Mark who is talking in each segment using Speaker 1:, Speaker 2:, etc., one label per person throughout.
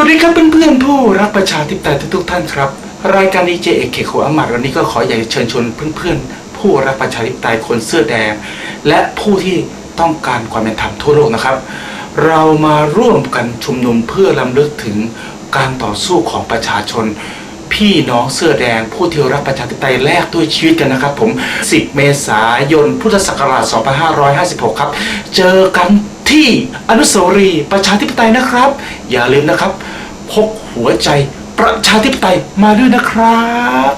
Speaker 1: วัสดีครับเพื่อนๆผู้รักประชาธิปไตยทุกๆท่านครับ รายการดีเจเอกเคโคอามัดวันนี้ก็ขออยากจะเชิญชวนเพื่อนๆ ผู้รักประชาธิปไตยคนเสื้อแดง และผู้ที่ต้องการความเป็นธรรมทั่วโลกนะครับ เรามาร่วมกันชุมนุมเพื่อลำลึกถึงการต่อสู้ของประชาชน พี่น้องเสื้อแดงผู้ที่รักประชาธิปไตยแลกด้วยชีวิตกันนะครับผม 10 เมษายน พุทธศักราช 2556 ครับ เจอกันที่อนุสาวรีย์ประชาธิปไตยนะครับ อย่าลืมนะครับ พกหัวใจประชาธิปไตยมาด้วยนะครับ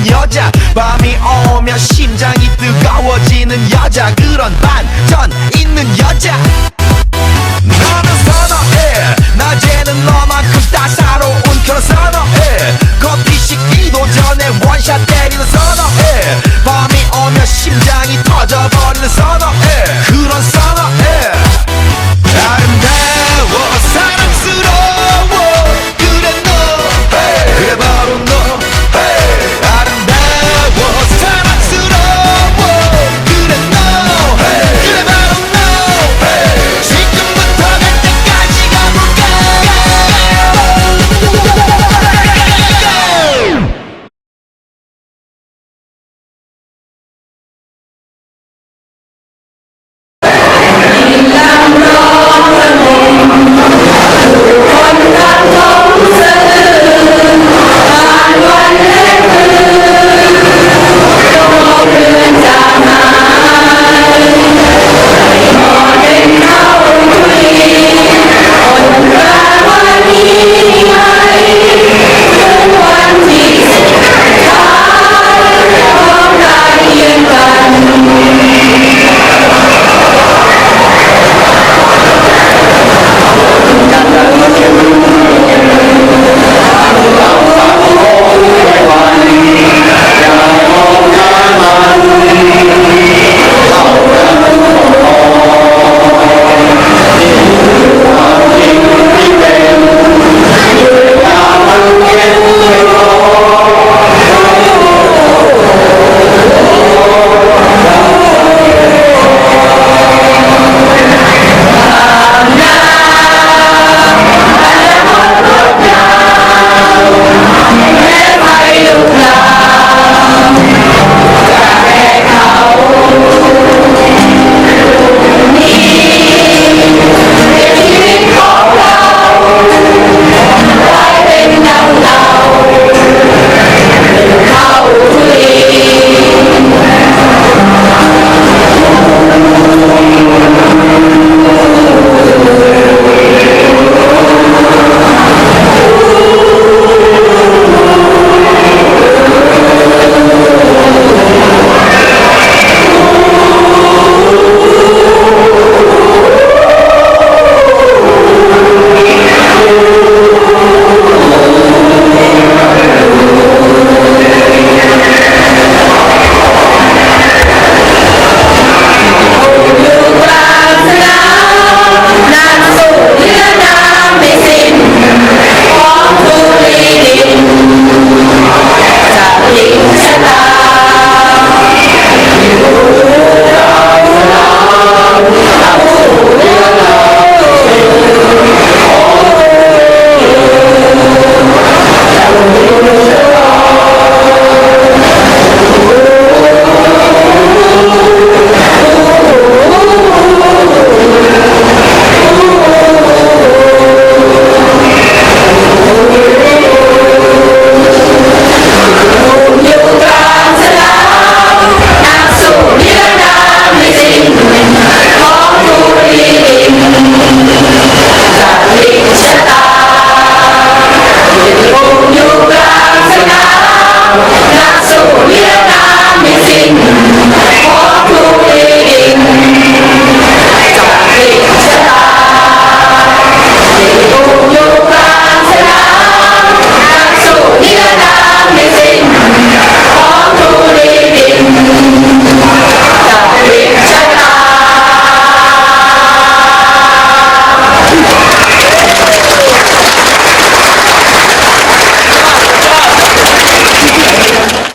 Speaker 2: 있는 여자. 밤이 오면 심장이 뜨거워지는 여자. 그런 반전 있는 여자. 너는 선어해. 낮에는 너만큼 따사로운 그런 선어해. 커피 식기도 전에 원샷 때리는 선어해. 밤이 오면 심장이 터져버리는 선어.